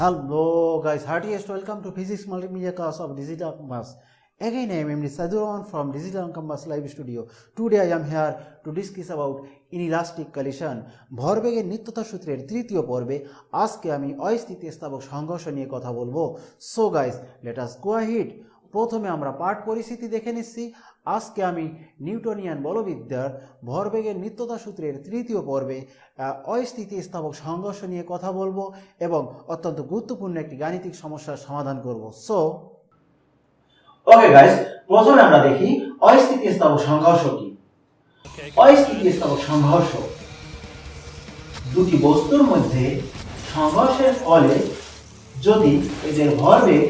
Hello guys, heartiest welcome to Physics Multimedia class of Digital Compass. Again I am MD Sadhuran from Digital Compass Live Studio. Today I am here to discuss about inelastic collision. ভরবেগের নিত্যতা সূত্রের তৃতীয় পর্বে আজকে আমি অস্থিতি স্থাবক সংঘর্ষ নিয়ে কথা বলব so guys let us go hit প্রথমে আমরা পাঠ পরিস্থিতি দেখে নিচ্ছি। আজকে আমি নিউটনিয়ান বলবিদ্যার ভরবেগের নিত্যতা সূত্রের তৃতীয় পর্বে আহ, অস্থিতি স্থাবক সংঘর্ষ নিয়ে কথা বলব এবং অত্যন্ত গুরুত্বপূর্ণ একটি গাণিতিক সমস্যার সমাধান করব। সো ওকে গাইস প্রথমে আমরা দেখি অস্থিতিস্থাপক সংঘর্ষ কি? অস্থিতিস্থাপক সংঘর্ষ দুটি বস্তুর মধ্যে সংঘর্ষের ফলে যদি এদের ভরবেগ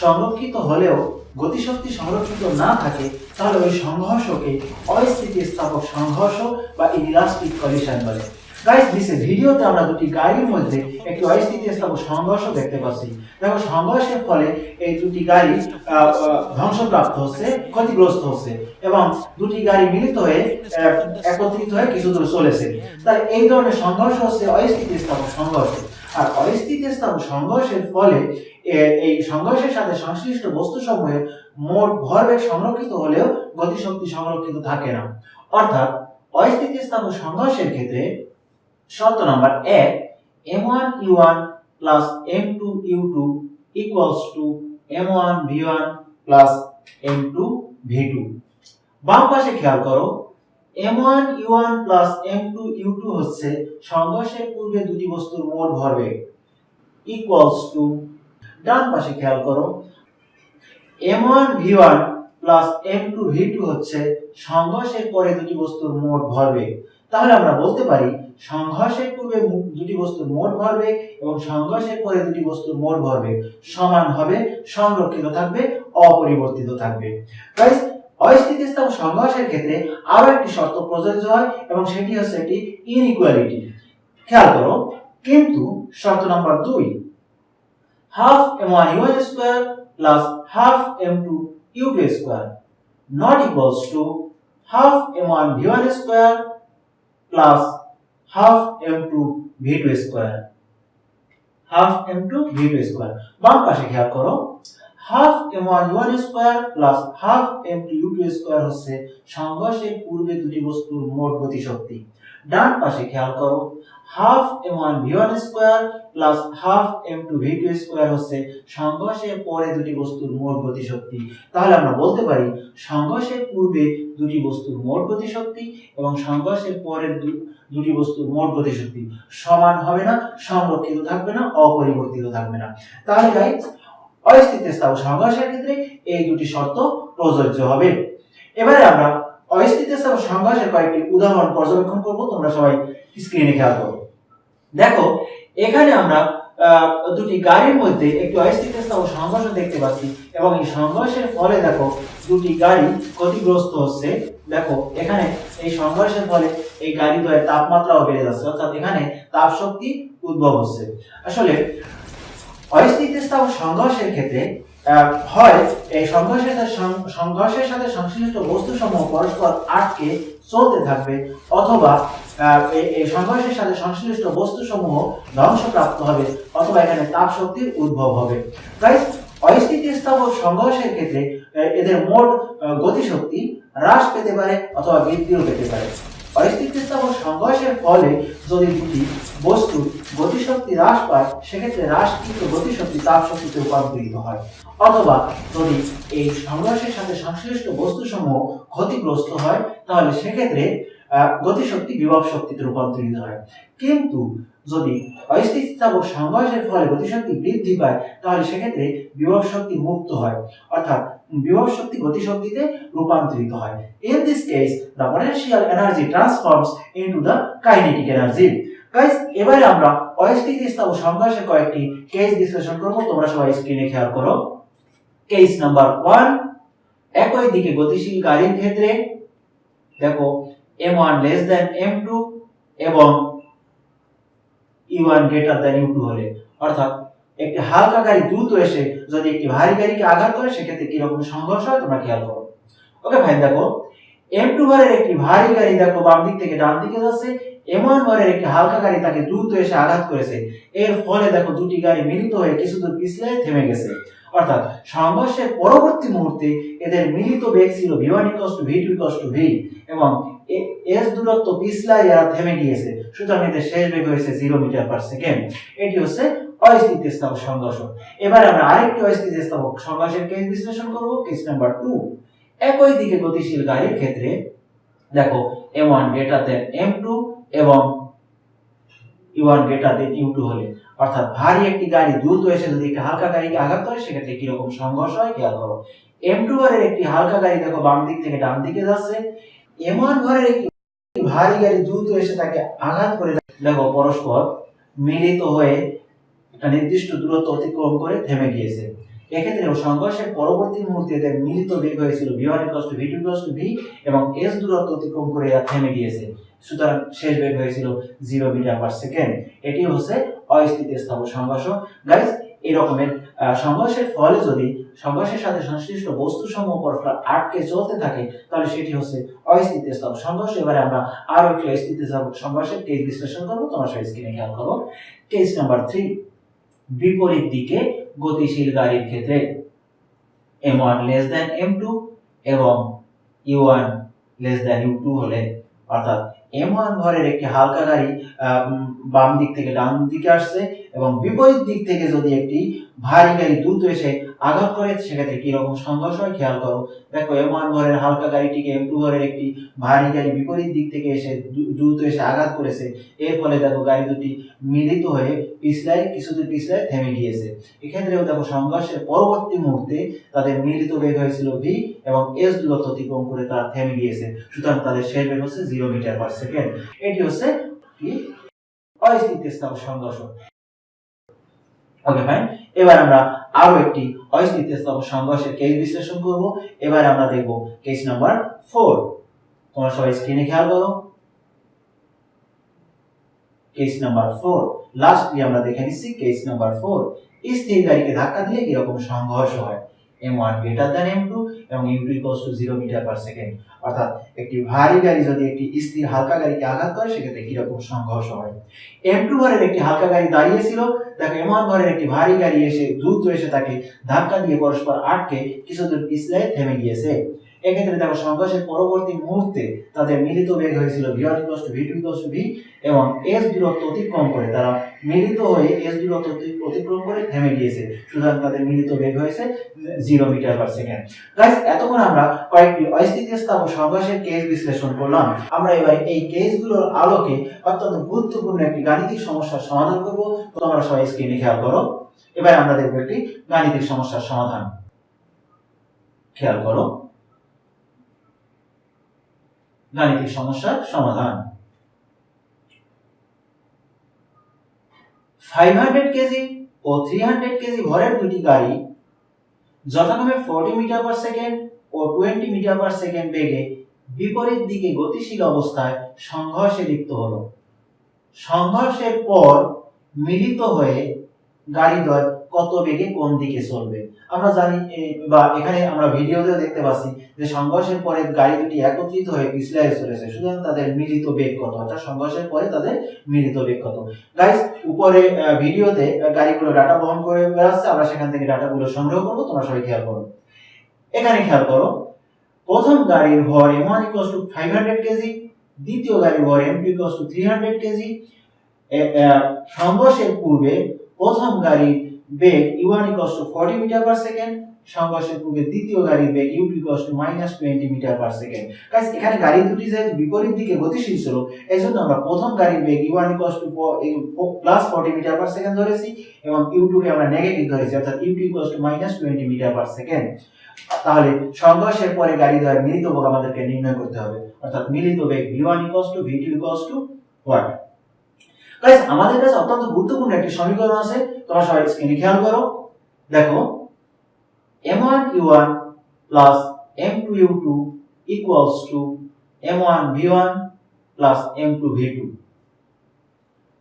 সংরক্ষিত হলেও গতিশক্তি সংরক্ষিত না থাকে, তাহলে ওই সংঘর্ষকে অস্থিতিস্থাপক সংঘর্ষ বা ইলাস্টিক কলিশন বলে। গাইস ভিডিওতে আমরা দুটি গাড়ির মধ্যে একটি অস্থিতিস্থাপক সংঘর্ষ দেখতে পাচ্ছি। দেখো, সংঘর্ষের ফলে এই দুটি গাড়ি ধ্বংসপ্রাপ্ত হচ্ছে, ক্ষতিগ্রস্ত হচ্ছে এবং দুটি গাড়ি মিলিত হয়ে একত্রিত হয়ে কিছু দূর চলেছে। তাই এই ধরনের সংঘর্ষ হচ্ছে অস্থিতিস্থাপক সংঘর্ষ। আর অস্থিতিস্থাপক সংঘর্ষের ফলে এই সংঘর্ষের সাথে সংশ্লিষ্ট বস্তুসমূহের মোট ভরবেগ সংরক্ষিত হলেও গতিশক্তি সংরক্ষিত থাকে না। অর্থাৎ অস্থিতিস্থাপক সংঘর্ষের ক্ষেত্রে শর্ত নাম্বার এক M one U one plus M two U two equals to M one V one plus M two V two বাম পাশে খেয়াল করো M one U one plus M two U two হচ্ছে সংঘর্ষের পূর্বে দুটি বস্তুর মোট ভরবেগ ইকুয়ালস টু ডান পাশে খেয়াল করো। M one V one plus M two V two হচ্ছে সংঘর্ষের পরে দুটি বস্তুর মোট ভরবেগ। তাহলে আমরা বলতে পারি, সংঘর্ষের পূর্বে দুটি বস্তুর মোট ভরবেগ এবং সংঘর্ষের পরে দুটি বস্তুর মোট ভরবেগ সমান হবে, সংরক্ষিত থাকবে, অপরিবর্তিত থাকবে। অস্থিতিস্থাপক সংঘর্ষের ক্ষেত্রে আরও একটি শর্ত প্রযোজ্য হয় এবং সেটি হচ্ছে একটি ইনইকুয়ালিটি খেয়াল করো, কিন্তু শর্ত নাম্বার দুই U two square not equals to half M one V one square plus half M two V two square half M two V two square বাম পাশে খেয়াল করো। U square plus half M two U two square হচ্ছে সংঘর্ষের পূর্বে দুটি বস্তুর মোট গতিশক্তি। ডান পাশে খেয়াল করো। Half M one V one square plus half M two V two square হচ্ছে সংঘর্ষের পরে দুটি বস্তুর মোট গতিশক্তি। তাহলে আমরা বলতে পারি, সংঘর্ষের পূর্বে দুটি বস্তুর মোট গতিশক্তি এবং সংঘর্ষের পরের দুটি বস্তুর মোট গতিশক্তি। সমান হবে না, সংরক্ষিত থাকবে না, অপরিবর্তিত থাকবে না। তাহলে গাইজ অস্থিতিস্থাপক সংঘর্ষের ক্ষেত্রে এই দুটি শর্ত প্রযোজ্য হবে। এবারে আমরা অস্থিতিস্থাপক সংঘর্ষের কয়েকটি উদাহরণ পর্যবেক্ষণ করব, তোমরা সবাই স্ক্রিনে খেয়াল করো। দেখো, এখানে আমরা দুটি গাড়ির মধ্যে একটি অস্থিতিস্থাপক সংঘর্ষ দেখতে পাচ্ছি এবং এই সংঘর্ষের ফলে দেখো, দুটি গাড়ি ক্ষতিগ্রস্ত হচ্ছে। দেখো, এখানে এই সংঘর্ষের ফলে এই গাড়ি দ্বয়ের তাপমাত্রাও বেড়ে যাচ্ছে, অর্থাৎ এখানে তাপ শক্তি উদ্ভব হচ্ছে। আসলে অস্থিতিস্থাপক সংঘর্ষের ক্ষেত্রে হয় এই সংঘর্ষের সংঘর্ষের সাথে সংশ্লিষ্ট বস্তুসমূহ পরস্পর আটকে চলতে থাকবে অথবা এই- সংঘর্ষের সাথে সংশ্লিষ্ট বস্তুসমূহ ধ্বংসপ্রাপ্ত হবে অথবা এখানে তাপ শক্তির উদ্ভব হবে। গাইস অস্থিতিস্থাপক সংঘর্ষের ক্ষেত্রে এদের মোট গতিশক্তি হ্রাস পেতে পারে অথবা বৃদ্ধিও পেতে পারে। অস্থিতিস্থাপক সংঘর্ষের ফলে যদি দুটি বস্তু গতিশক্তি হ্রাস পায়, সেক্ষেত্রে হ্রাসকৃত গতিশক্তি তাপ শক্তিতে রূপান্তরিত হয়। অথবা যদি এই সংঘর্ষের সাথে সংশ্লিষ্ট বস্তুসমূহ ক্ষতিগ্রস্ত হয়, তাহলে সেক্ষেত্রে গতিশক্তি বিভব শক্তিতে রূপান্তরিত হয়। কিন্তু যদি অস্থিতিস্থাপক সংঘর্ষের ফলে গতিশক্তি বৃদ্ধি পায়, তাহলে সেক্ষেত্রে বিভব শক্তি মুক্ত হয়। অর্থাৎ বিভব শক্তি গতিশক্তিতে রূপান্তরিত হয়। In this case the potential energy transforms into the kinetic energy guys এবারে আমরা অস্থিতিস্থাপক সংঘর্ষের কয়েকটি কেস বিশ্লেষণ করব। তোমরা সবাই স্ক্রিনে খেয়াল করো। কেস নাম্বার ওয়ান একই দিকে গতিশীল গাড়ির ক্ষেত্রে, দেখো M one less than M এবং U one greater than U হলে। অর্থাৎ একটি হালকা গাড়ি দ্রুত এসে যদি একটি ভারী গাড়িকে আঘাত করে, সেক্ষেত্রে কীরকম সংঘর্ষ হয় তোমরা খেয়াল করো। ওকে ভাই দেখো। এম টু ঘরের একটি ভারী গাড়ি দেখো, বাম দিক থেকে ডান দিকে যাচ্ছে। এমন ভরের একটি হালকা গাড়ি তাকে দ্রুত এসে আঘাত করেছে। এর ফলে দেখো, দুটি গাড়ি মিলিত হয়ে কিছু দূর পিছলে থেমে গেছে। অর্থাৎ সংঘর্ষের পরবর্তী মুহূর্তে এদের মিলিত বেগ ছিল V one equals to V two equals to V এবং এস দূরত্ব পিছলাই এরা থেমে গিয়েছে। সুতরাং এদের শেষ বেগ হয়েছে জিরো মিটার পার সেকেন্ড এটি হচ্ছে অস্থিতিস্থাপক সংঘর্ষ এবার আমরা আরেকটি অস্থিতিস্থাপক সংঘর্ষের কেস বিশ্লেষণ করব কেস নাম্বার টু একই দিকে গতিশীল গাড়ির ক্ষেত্রে, দেখো M one greater than M two এবং U one greater than U two হলে, অর্থাৎ ভারী একটি গাড়ি দ্রুত এসে যদি একটি হালকা গাড়িকে আঘাত করে, সেক্ষেত্রে কীরকম সংঘর্ষ হয়, খেয়াল করো। এম টু ঘরের একটি হালকা গাড়ি, দেখো বাম দিক থেকে ডান দিকে যাচ্ছে। এম ওয়ান ঘরের একটি ভারী গাড়ি দ্রুত এসে তাকে আঘাত করে দেখো, পরস্পর মিলিত হয়ে একটা নির্দিষ্ট দূরত্ব অতিক্রম করে থেমে গিয়েছে। এক্ষেত্রে সংঘর্ষের পরবর্তী মুহূর্তে মিলিত বেগ হয়েছিল V one equals to V two to V এবং এস দূরত্ব অতিক্রম করে থেমে গিয়েছে। সুতরাং শেষ বেগ হয়েছিল জিরো মিটার পার সেকেন্ড এটি হচ্ছে অস্থিতিস্থাপক সংঘর্ষ। গাইজ এই রকমের সংঘর্ষের ফলে যদি সংঘর্ষের সাথে সংশ্লিষ্ট বস্তু সমূহ পরস্পর আটকে চলতে থাকে, তাহলে সেটি হচ্ছে অস্থিতিস্থাপক সংঘর্ষ, এবারে আমরা আরও একটি অস্থিতিস্থাপক সংঘর্ষের কেস বিশ্লেষণ করব। তোমার সবাই স্ক্রিনে খেয়াল করো। কেস নাম্বার থ্রি বিপরীত দিকে গতিশীল গাড়ির ক্ষেত্রে M one less than M two এবং U one less than U two হলে, অর্থাৎ এম ওয়ান ঘরের একটি হালকা গাড়ি বাম দিক থেকে ডান দিকে আসছে। এবং বিপরীত দিক থেকে যদি একটি ভারী গাড়ি দ্রুত এসে আঘাত করে, সেক্ষেত্রে কীরকম সংঘর্ষ হয়? খেয়াল করো। দেখো এম ওয়ান হালকা গাড়িটিকে এম টু একটি ভারী গাড়ি বিপরীত দিক থেকে এসে দ্রু- দ্রুত এসে আঘাত করেছে। এর ফলে দেখো, গাড়ি দুটি মিলিত হয়ে পিছলায় কিছুদূর পিছলায় থেমে গিয়েছে। এক্ষেত্রেও দেখো, সংঘর্ষের পরবর্তী মুহূর্তে তাদের মিলিত বেগ হয়েছিল ভি এবং এস দূরত্ব অতিক্রম করে তারা থেমে গিয়েছে। সুতরাং তাদের শেষ বেগ হচ্ছে জিরো মিটার পার সেকেন্ড এটি হচ্ছে কি? অস্থিতিস্থাপক সংঘর্ষ। ওকে ভাই এবার আমরা আরও একটি অস্থিতিস্থাপক সংঘর্ষের কেস বিশ্লেষণ করব। এবার আমরা দেখব কেস নাম্বার ফোর তোমরা সবাই স্ক্রিনে খেয়াল করো। কেস নাম্বার ফোর লাস্টলি আমরা দেখে নিচ্ছি কেস নাম্বার ফোর স্থির গাড়িকে ধাক্কা দিয়ে কীরকম সংঘর্ষ হয়। M one greater than M two এবং U two equals to zero metre per second অর্থাৎ একটি ভারী গাড়ি যদি একটি স্থির হালকা গাড়িকে আঘাত করে, সেক্ষেত্রে কীরকম সংঘর্ষ হয়? এম টু ঘরের একটি হালকা গাড়ি দাঁড়িয়েছিল তাকে এম ওয়ান ঘরের একটি ভারী গাড়ি এসে, দ্রুত এসে তাকে ধাক্কা দিয়ে পরস্পর আটকে কিছু দূর পিছলে থেমে গিয়েছে। এক্ষেত্রে দেখো সংঘর্ষের পরবর্তী মুহূর্তে তাদের মিলিত বেগ হয়েছিল V one equals to V two equals to V এবং এস দূরত্ব অতিক্রম করে, তারা মিলিত হয়ে এস দূরত্ব অতিক্রম করে থেমে গিয়েছে। সুতরাং তাদের মিলিত বেগ হয়েছে zero metre per second guys এতক্ষণ আমরা কয়েকটি অস্থিতিস্থাপক সংঘর্ষের কেস বিশ্লেষণ করলাম। আমরা এবার এই কেসগুলোর আলোকে অত্যন্ত গুরুত্বপূর্ণ একটি গাণিতিক সমস্যার সমাধান করব। তোমরা সবাই স্ক্রিনে খেয়াল করো। এবার আমরা দেখব একটি গাণিতিক সমস্যার সমাধান। খেয়াল করো। গাণিতিক সমস্যার সমাধান। ফাইভ হান্ড্রেড কেজি ও থ্রি হান্ড্রেড কেজি ভরের দুটি গাড়ি যথাক্রমে ফোরটি মিটার পার সেকেন্ড ও টোয়েন্টি মিটার পার সেকেন্ড বেগে বিপরীত দিকে গতিশীল অবস্থায় সংঘর্ষে লিপ্ত হলো। সংঘর্ষের পর মিলিত হয়ে গাড়িদ্বয় কত বেগে কোন দিকে চলবে। আমরা জানি বা এখানে আমরা ভিডিওতেও দেখতে পাচ্ছি যে সংঘর্ষের পরে গাড়ি দুটি একত্রিত হয়ে পিছলায় চলেছে। সুতরাং তাদের মিলিত বেগ কত? অর্থাৎ সংঘর্ষের পরে তাদের মিলিত বেগ কত? গাইস উপরে ভিডিওতে গাড়িগুলো ডাটা বহন করে বেড়াচ্ছে। আমরা সেখান থেকে ডাটাগুলো সংগ্রহ করব। তোমরা সবাই খেয়াল করো। এখানে খেয়াল করো, প্রথম গাড়ির ভর M one equals to five hundred KG দ্বিতীয় গাড়ির ভর M two equals to three hundred KG সংঘর্ষের পূর্বে প্রথম গাড়ির বেগ U one equals to forty metre per second সংঘর্ষের পূর্বে দ্বিতীয় গাড়ির বেগ U two equals to minus twenty metre per second guys এখানে গাড়ি দুটি যে বিপরীত দিকে গতিশীল ছিল এই জন্য আমরা প্রথম গাড়ির বেগ U one equals to plus forty metre per second ধরেছি এবং ইউ টু কে আমরা নেগেটিভ ধরেছি, অর্থাৎ U two equals to minus twenty metre per second তাহলে সংঘর্ষের পরে গাড়ি দ্বয়ের মিলিত বেগ আমাদেরকে নির্ণয় করতে হবে, অর্থাৎ মিলিত বেগ V one equals to V two equals to what guys আমাদের কাছে অত্যন্ত গুরুত্বপূর্ণ একটি সমীকরণ আছে। তোমরা সবাই স্ক্রিনে খেয়াল করো। দেখো M one U one plus M two U two equals to M one V one plus M two V two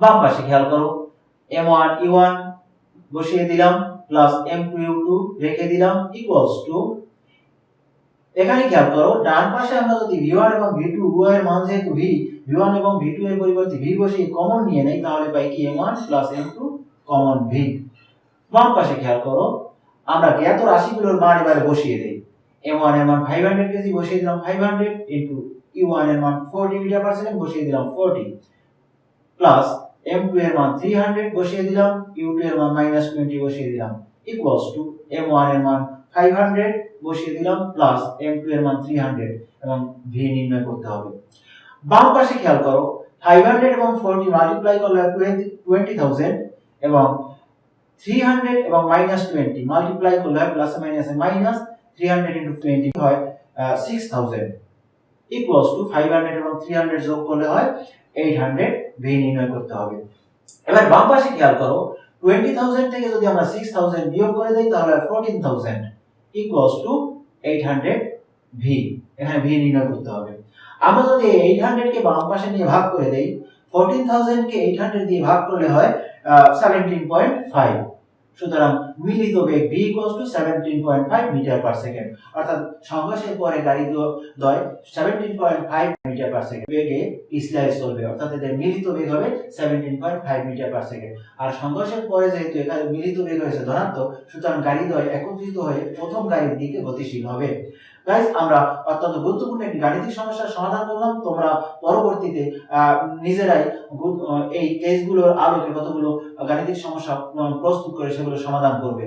বাম পাশে খেয়াল করো এম ওয়ান ইউ ওয়ান বসিয়ে দিলাম plus M two U two রেখে দিলাম ইকুয়ালস টু এখানে খেয়াল করো ডান পাশে আমরা যদি ভি ওয়ান এবং ভি টু উভয়ের মান যেহেতু ভি ভি ওয়ান এবং ভি টু এর পরিবর্তে ভি বসিয়ে কমন নিয়ে নেই, তাহলে পাই কি M one plus M two common V বাম পাশে খেয়াল করো, আমরা জ্ঞাত রাশিগুলোর মান এবারে বসিয়ে দেই? এম ওয়ানের মান ফাইভ হান্ড্রেড কেজি, বসিয়ে দিলাম ফাইভ হান্ড্রেড ইন্টু ইউ ওয়ানের মান ফোরটি মিটার পার সেকেন্ড বসিয়ে দিলাম ফোরটি প্লাস এম টু এর মান থ্রি হান্ড্রেড বসিয়ে দিলাম ইউ টু এর মান মাইনাস টোয়েন্টি বসিয়ে দিলাম ইকুয়ালস টু এম ওয়ানের মান ফাইভ হান্ড্রেড বসিয়ে দিলাম প্লাস এম এর মান থ্রি হান্ড্রেড এবং ভি নির্ণয় করতে হবে। বাম পাশে খেয়াল করো ফাইভ হান্ড্রেড এবং ফোরটি মাল্টিপ্লাই করলে টোয়েন্টি থাউজেন্ড এবং থ্রি হান্ড্রেড এবং মাইনাস টোয়েন্টি মাল্টিপ্লাই করলে প্লাস মাইনাসে minus three hundred into twenty হয় six thousand equals to five hundred এবং থ্রি হান্ড্রেড যোগ করলে হয় এইট হান্ড্রেড ভি নির্ণয় করতে হবে। এবার বাম পাশে খেয়াল করো টোয়েন্টি থাউজেন্ড থেকে যদি আমরা সিক্স থাউজেন্ড বিয়োগ করে দিই তাহলে fourteen thousand equals to eight hundred V এখানে ভি নির্ণয় করতে হবে। আমরা যদি এইট হান্ড্রেডকে বাম পাশে নিয়ে ভাগ করে দেই ফোরটিন থাউজেন্ডকে এইট হান্ড্রেড দিয়ে ভাগ করলে হয় সেভেন্টিন পয়েন্ট ফাইভ সুতরাং মিলিত বেগ V equals to seventeen point five metre per second অর্থাৎ সংঘর্ষের পরে গাড়ি দ- দ্বয় seventeen point five metre per second বেগে স্লাইস চলবে অর্থাৎ এদের মিলিত বেগ হবে seventeen point five metre per second আর সংঘর্ষের পরে যেহেতু এখানে মিলিত বেগ হয়েছে ধনাত্মক সুতরাং গাড়ি দ্বয় একত্রিত হয়ে প্রথম গাড়ির দিকে গতিশীল হবে। গাইজ আমরা অত্যন্ত গুরুত্বপূর্ণ একটি গাণিতিক সমস্যার সমাধান করলাম। তোমরা পরবর্তীতে নিজেরাই এই কেসগুলোর আলোকে কতগুলো গাণিতিক সমস্যা প্রস্তুত করে সেগুলো সমাধান করবে।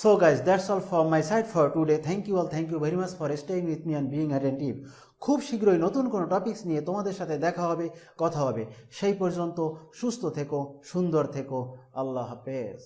So guys, that's all from my side for today. Thank you all, thank you very much for staying with me and being attentive. খুব শীঘ্রই নতুন কোনো টপিকস নিয়ে তোমাদের সাথে দেখা হবে, কথা হবে। সেই পর্যন্ত সুস্থ থেকো, সুন্দর থেকো। আল্লাহ হাফেজ।